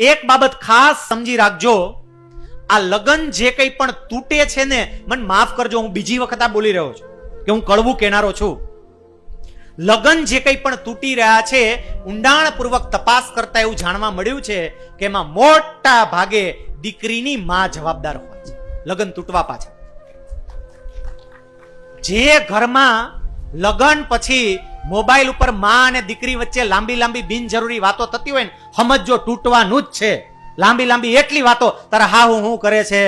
એક બાબત ખાસ સમજી રાખજો. આ લગન જે કંઈ પણ તૂટે છે ને, મને માફ કરજો, હું બીજી વખત આ બોલી રહ્યો છું કે હું કડવું કહેનારો છું. લગન જે કંઈ પણ તૂટી રહ્યા છે, ઊંડાણપૂર્વક તપાસ કરતા એવું જાણવા મળ્યું છે કે એમાં મોટા ભાગે દીકરીની માં જવાબદાર હોય છે. લગન તૂટવા પાછળ. જે ઘરમાં લગન પછી મોબાઈલ ઉપરમાં અને દીકરી વચ્ચે લાંબી લાંબી બિનજરૂરી વાતો થતી હોય ને સમજો તૂટવાનું જ છે. લાંબી લાંબી એટલી વાતો, તારા હા, હું હું કરે છે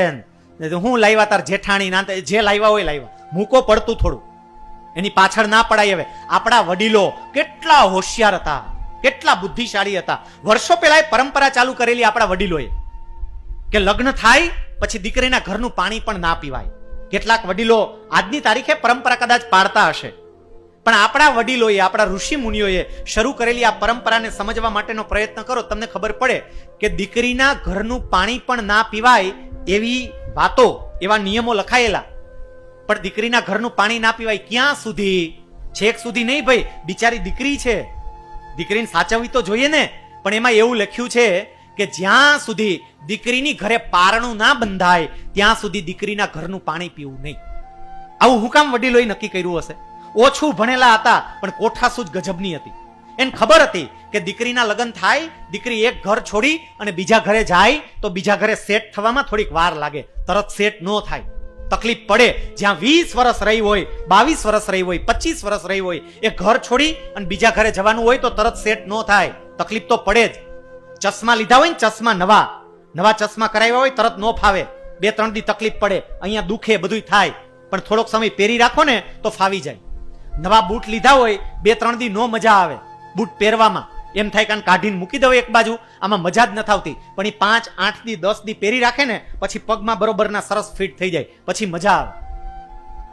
હું લાવ્યા તાર જેઠાણી ના જે લાવ્યા હોય લાવ્યા. મૂકો પડતું થોડું. એની પાછળ ના પડાય હવે. આપણા વડીલો કેટલા હોશિયાર હતા, કેટલા બુદ્ધિશાળી હતા. વર્ષો પહેલા એ પરંપરા ચાલુ કરેલી આપણા વડીલોએ. કે લગ્ન થાય, પછી દીકરીના ઘરનું પાણી પણ ના પીવાય. કેટલાક વડીલો આજની તારીખે પરંપરા કદાચ પાડતા હશે. પણ આપણા વડીલોએ, આપણા ઋષિ મુનિઓએ શરૂ કરેલી આ પરંપરાને સમજવા માટેનો પ્રયત્ન કરો, તમને ખબર પડે કે દીકરીના ઘરનું પાણી પણ ના પીવાય એવી વાતો, એવા નિયમો લખાયેલા. પણ દીકરીના ઘરનું પાણી ના પીવાય ક્યાં સુધી? છેક સુધી નહીં ભાઈ, બિચારી દીકરી છે. દીકરીને સાચવવી તો જોઈએ ને, પણ એમાં એવું લખ્યું છે કે જ્યાં સુધી દીકરીની ઘરે પારણું ના બંધાય, ત્યાં સુધી દીકરીના ઘરનું પાણી પીવું નહીં. આવું હું કામ વડીલોએ નક્કી કર્યું હશે. ઓછું ભણેલા હતા, પણ કોઠાસૂજ ગજબની હતી. એને ખબર હતી કે દીકરીના લગ્ન થાય, દીકરી એક ઘર છોડી અને બીજા ઘરે જાય, તો બીજા ઘરે સેટ થવામાં થોડીક વાર લાગે. તરત સેટ ન થાય. તકલીફ પડે. જ્યાં વીસ વર્ષ રહી હોય, બાવીસ વર્ષ રહી હોય, પચીસ વર્ષ રહી હોય, એ ઘર છોડી અને બીજા ઘરે જવાનું હોય તો તરત સેટ ન થાય. તકલીફ તો પડે જ. ચશ્મા લીધા હોય ને ચશ્મા નવા. નવા ચશ્મા કરાવ્યા હોય તરત ન ફાવે. બે ત્રણ દી તકલીફ પડે. અહીંયા દુખે બધું થાય. પણ થોડોક સમય પહેરી રાખો ને તો ફાવી જાય. નવા બૂટ લીધા હોય, બે, ત્રણ દી નો મજા આવે. બૂટ પહેરવામાં. એમ થાય કાન કાઢીને મૂકી દઉં એક બાજુ. આમાં મજા જ નથી આવતી પણ એ પાંચ, આઠ દી, દસ દી પહેરી રાખે ને, પછી પગમાં બરોબરના સરસ ફિટ થઈ જાય. પછી મજા આવે.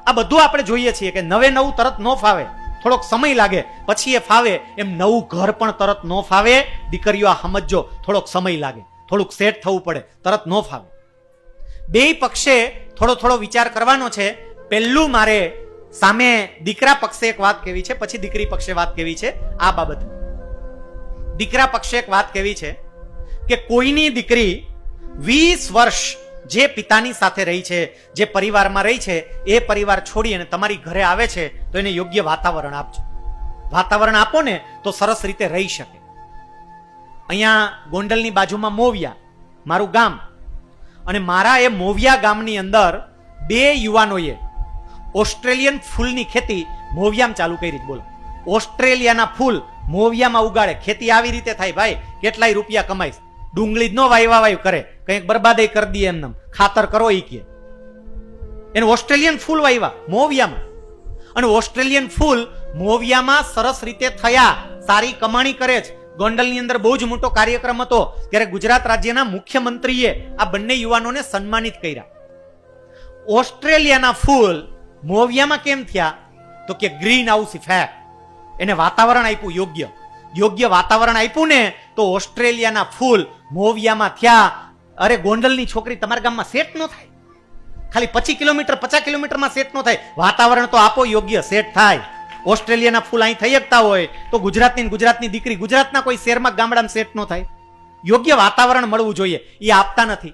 આ બધું આપણે જોઈએ છીએ કે નવે નવું તરત ન ફાવે. થોડોક સમય લાગે. પછી એ ફાવે. એમ નવું ઘર પણ તરત ન ફાવે. દીકરીઓ આ સમજો થોડોક સમય લાગે. થોડુંક સેટ થવું પડે. તરત ન ફાવે. બે પક્ષે થોડો થોડો વિચાર કરવાનો છે. પહેલું મારે સામે દીકરા પક્ષે એક વાત કેવી છે, પછી દીકરી પક્ષે વાત કેવી છે, આ બાબત. દીકરા પક્ષે એક વાત કેવી છે કે કોઈની દીકરી વીસ વર્ષ જે પિતાની સાથે રહી છે, જે પરિવારમાં રહી છે, એ પરિવાર છોડી અને તમારી ઘરે આવે છે, તો એને યોગ્ય વાતાવરણ આપજો. વાતાવરણ આપો ને તો સરસ રીતે રહી શકે. અહીંયા ગોંડલની બાજુમાં મોવિયા, મારું ગામ. અને મારા એ મોવિયા ગામની અંદર બે યુવાનોએ ઓસ્ટ્રેલિયન ફૂલની ખેતી મોવિયામાં ચાલુ કરી. બોલો. ઓસ્ટ્રેલિયાના ફૂલ મોવિયામાં ઉગાડે. ખેતી આવી રીતે થાય ભાઈ. કેટલાય રૂપિયા કમાઈશ ડુંગળી જ નો વાયવા વાય કરે. કંઈક બરબાદ કરી દઈએ એમને ખાતર કરો એ કે. એને ઓસ્ટ્રેલિયન ફૂલ વાવ્યા મોવિયામાં. અને ઓસ્ટ્રેલિયન ફૂલ મોવિયામાં સરસ રીતે થયા. સારી કમાણી કરે છે. ગોંડલની અંદર બહુ જ મોટો કાર્યક્રમ હતો. ત્યારે ગુજરાત રાજ્યના મુખ્યમંત્રીએ આ બંને યુવાનોને સન્માનિત કર્યા. ઓસ્ટ્રેલિયાના ફૂલ મોવિયામાં કેમ થયા? તો કે ગ્રીન હાઉસ ઇફેક્ટ એને વાતાવરણ આપ્યું યોગ્ય. યોગ્ય વાતાવરણ આપ્યું ને તો ઓસ્ટ્રેલિયાના ફૂલ મોવિયામાં થયા. અરે ગોંડલની છોકરી તમારા ગામમાં સેટ ન થાય. ખાલી પચીસ કિલોમીટર, પચાસ કિલોમીટરમાં સેટ ન થાય. વાતાવરણ તો આપો યોગ્ય, સેટ થાય. ઓસ્ટ્રેલિયાના ફૂલ અહીં થઈ શકતા હોય તો ગુજરાતની ગુજરાતની દીકરી ગુજરાતના કોઈ શહેરમાં ગામડામાં સેટ ન થાય. યોગ્ય વાતાવરણ મળવું જોઈએ. એ આપતા નથી.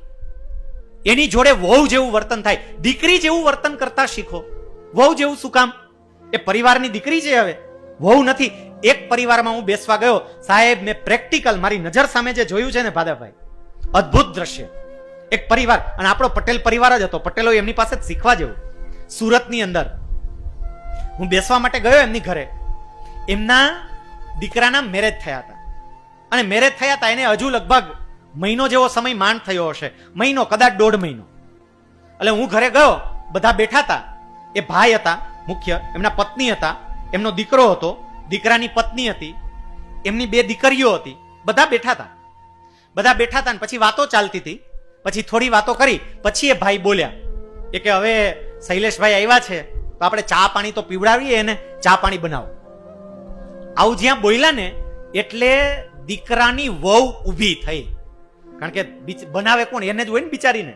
એની જોડે વહુ જેવું વર્તન થાય. દીકરી જેવું વર્તન કરતા શીખો. વહુ જેવું શું કામ? એ પરિવારની દીકરી છે હવે. વહુ નથી. એક પરિવારમાં હું બેસવા ગયો. સાહેબ, મેં પ્રેક્ટિકલ મારી નજર સામે જે જોયું છે ને ભાદાભાઈ, અદ્ભુત દ્રશ્ય. એક પરિવાર, અને આપણો પટેલ પરિવાર જ હતો. પટેલો એમની પાસે જ શીખવા જેવું. સુરતની અંદર. હું બેસવા માટે ગયો એમની ઘરે. એમના દીકરાના મેરેજ થયા હતા. અને મેરેજ થયા હતા, એને હજુ લગભગ મહિનો જેવો સમય માંડ થયો હશે. મહિનો, કદાચ દોઢ મહિનો. એટલે હું ઘરે ગયો, બધા બેઠા હતા. એ ભાઈ હતા, મુખ્ય, એમના પત્ની હતા, એમનો દીકરો હતો, દીકરાની પત્ની હતી, એમની બે દીકરીઓ હતી. બધા બેઠા હતા. બધા બેઠા હતા ને પછી વાતો ચાલતી હતી. પછી થોડી વાતો કરી, પછી એ ભાઈ બોલ્યા એ કે, હવે શૈલેષભાઈ આવ્યા છે, તો આપણે ચા પાણી તો પીવડાવીએ એને, ચા પાણી બનાવો. આવું જ્યાં બોલ્યા ને, એટલે દીકરાની વહુ ઊભી થઈ. કારણ કે બનાવે કોણ? એને જ હોય ને બિચારીને.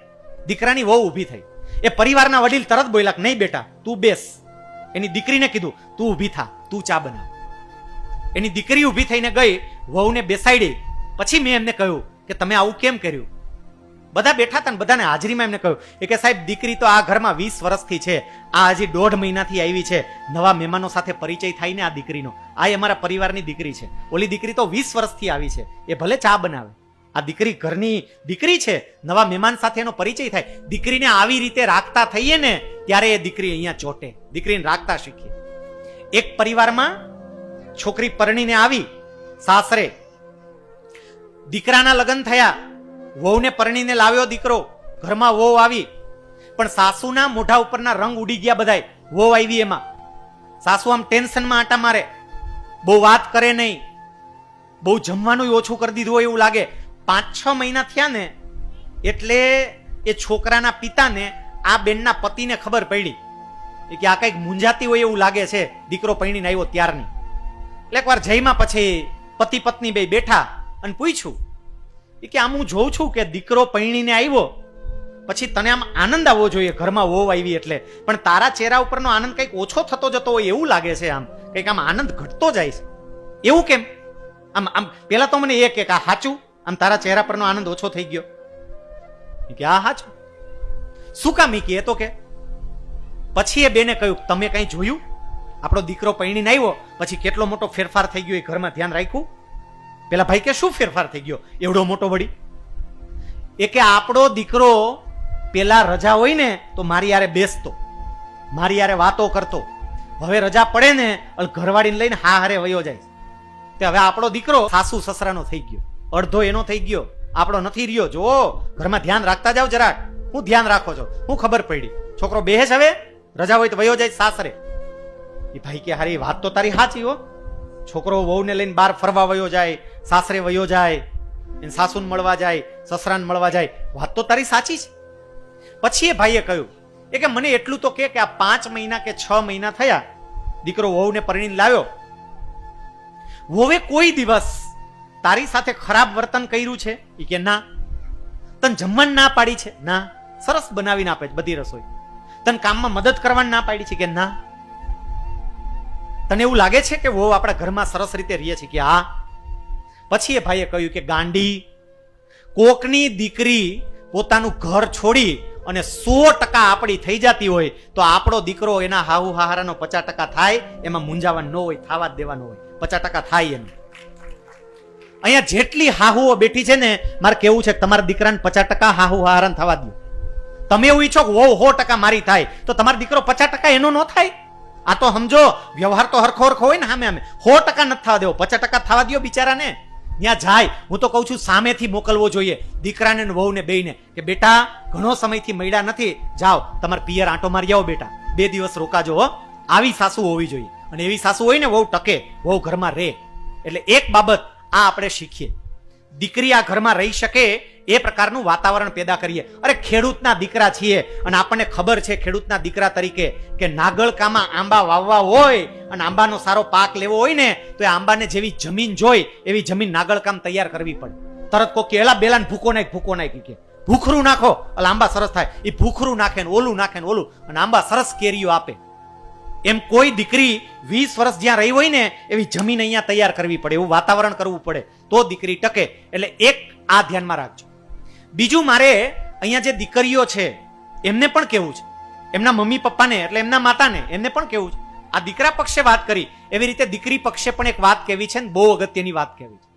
દીકરાની વહુ ઊભી થઈ. એ પરિવારના વડીલ તરત બોલ્યા કે, નહીં બેટા, તું બેસ. એની દીકરીને કીધું, તું ઊભી થા, તું ચા બનાવ. એની દીકરી ઊભી થઈને ગઈ, વહુને બેસાડી. પછી મેં એમને કહ્યું કે, તમે આવું કેમ કર્યું? બધા બેઠા હતા ને, બધાને હાજરીમાં એમને કહ્યું. એ કે, સાહેબ, દીકરી તો આ ઘરમાં વીસ વર્ષથી છે. આ હજી દોઢ મહિનાથી આવી છે. નવા મહેમાનો સાથે પરિચય થાય ને આ દીકરીનો. આ એ અમારા પરિવારની દીકરી છે. ઓલી દીકરી તો વીસ વર્ષથી આવી છે. એ ભલે ચા બનાવે. આ દીકરી ઘરની દીકરી છે, નવા મહેમાન સાથે એનો પરિચય થાય. દીકરીને આવી રીતે રાખતા થઈએ ને, ત્યારે એ દીકરી અહીંયા ચોટે. દીકરીને રાખતા શીખીએ. એક પરિવારમાં છોકરી પરણીને આવી, સાસરે દીકરાના લગ્ન થયા. વહુને પરણીને લાવ્યો દીકરો. ઘરમાં વહુ આવી, પણ સાસુના મોઢા ઉપરના રંગ ઉડી ગયા બધાય. વહુ આવી એમાં. સાસુ આમ ટેન્શનમાં આટા મારે. બહુ વાત કરે નહીં. બહુ જમવાનું ઓછું કરી દીધું હોય એવું લાગે. પાંચ છ મહિના થયા ને, એટલે એ છોકરાના પિતાને, આ બેનના પતિને ખબર પડી. કે આ કંઈક મૂંઝાતી હોય એવું લાગે છે, દીકરો પૈણીને આવ્યો ત્યારની. એટલે એકવાર જઈમાં પછી પતિ પત્ની બે બેઠા અને પૂછ્યું. એ કે, આમ હું જોઉં છું કે દીકરો પૈણીને આવ્યો, પછી તને આમ આનંદ આવવો જોઈએ, ઘરમાં વહુ આવી એટલે. પણ તારા ચહેરા ઉપરનો આનંદ કંઈક ઓછો થતો જતો હોય એવું લાગે છે આમ. કંઈક આમ આનંદ ઘટતો જાય છે. એવું કેમ? આમ આમ, પહેલાં તો મને એ કે, આ સાચું? આમ તારા ચહેરા પરનો આનંદ ઓછો થઈ ગયો. કે આ સાચું શું કામ મીકી એ તો કે? પછી એ બેને કહ્યું, તમે કઈ જોયું? આપણો દીકરો પૈણીને આવ્યો, પછી કેટલો મોટો ફેરફાર થઈ ગયો એ ઘરમાં ધ્યાન રાખ્યું? પેલા ભાઈ કે, શું ફેરફાર થઈ ગયો? એવડો મોટો વળી? એ કે, આપણો દીકરો પેલા રજા હોય ને, તો મારી યારે બેસતો. મારી યારે વાતો કરતો. હવે રજા પડે ને ઘરવાળીને લઈને હા હારે વયો જાય તે હવે આપણો દીકરો સાસુ સસરાનો થઈ ગયો. અડધો એનો થઈ ગયો. આપણો નથી રહ્યો. જો ઘરમાં ધ્યાન રાખતા જાવ જરાક. હું ધ્યાન રાખો છો. હું ખબર પડી. છોકરો બેહેશ હવે? રજા હોય તો વયો જાય સાસરે. એ ભાઈ કે, હારી વાત તો તારી સાચી હો. છોકરો વહુને લઈને બહાર ફરવા વયો જાય, સાસરે વયો જાય, એને સાસુને મળવા જાય, સસરાને મળવા જાય. વાત તો તારી સાચી છે પછી એ ભાઈએ કહ્યું, એ કે મને એટલું તો કે કે આ પાંચ મહિના કે છ મહિના થયા. દીકરો વહુને પરણીને લાવ્યો. વહુએ કોઈ દિવસ તારી સાથે ખરાબ વર્તન કર્યું છે? એ કે, ના. તને જમવાનું ના પાડી છે? ના. સરસ બનાવીને આપે છે બધી રસોઈ. તને કામમાં મદદ કરવાની ના પાડી છે? કે, ના. તને એવું લાગે છે કે વહુ આપણા ઘરમાં સરસ રીતે રહીએ છીએ કે, હા. પછી એ ભાઈએ કહ્યું કે, ગાંડી, કોકની દીકરી પોતાનું ઘર છોડી અને સો ટકા આપણી થઈ જતી હોય તો આપણો દીકરો એના હાહુ હાહારાનો પચાસ ટકા થાય, એમાં મૂંઝાવાનું ન હોય, થાવા દેવાનું હોય. પચાસ ટકા થાય એનું અહીંયા જેટલી હાહુઓ બેઠી છે ને, મારે કેવું છે તમારા દીકરાને પચાસ ટકા હાહુ હારણ થવા દો તમે એવું ઈચ્છો કે વહુ હો ટકા મારી થાય, તો તમારો દીકરો પચાસ ટકા એનો ન થાય? આ તો સમજો, વ્યવહાર તો હરખો હરખો હોય ને સામે અમે સો ટકા નથી થવા દેવો, પચાસ ટકા થવા દો બિચારાને. ત્યાં જાય, હું તો કહું છું સામેથી મોકલવો જોઈએ, દીકરાને ને વહુને બેયને કે બેટા, ઘણો સમયથી મળ્યા નથી, જાઓ, તમારે પિયર આંટો મારી આવો બેટા. બે દિવસ રોકાજો, હો. આવી સાસુ હોવી જોઈએ. અને એવી સાસુ હોય ને, વહુ ટકે, વહુ ઘરમાં રહે. એટલે એક બાબત આ આપણે શીખીએ. દીકરી આ ઘરમાં રહી શકે એ પ્રકારનું વાતાવરણ પેદા કરીએ. અરે ખેડૂતના દીકરા છીએ અને આપણને ખબર છે ખેડૂતના દીકરા તરીકે કે નાગળકામાં આંબા વાવવા હોય અને આંબાનો સારો પાક લેવો હોય ને, તો એ આંબાને જેવી જમીન જોઈ, એવી જમીન નાગળકામ તૈયાર કરવી પડે. તરત કોઈ કેળા બેલાને ભૂકો નાખ, ભૂકો નાખી કે. ભૂખરું નાખો. એટલે આંબા સરસ થાય. એ ભૂખરું નાખે ને ઓલું નાખે ને ઓલું, અને આંબા સરસ કેરીઓ આપે. એમ કોઈ દીકરી વીસ વર્ષ જ્યાં રહી હોય ને, એવી જમીન અહીંયા તૈયાર કરવી પડે, એવું વાતાવરણ કરવું પડે, તો દીકરી ટકે. એટલે એક આ ધ્યાનમાં રાખજો. બીજું મારે અહીંયા જે દીકરીઓ છે, એમને પણ કેવું છે. એમના મમ્મી પપ્પાને, એટલે એમના માતાને, એમને પણ કેવું છે. આ દીકરા પક્ષે વાત કરી. એવી રીતે દીકરી પક્ષે પણ એક વાત કેવી છે ને, બહુ અગત્યની વાત કહેવી છે.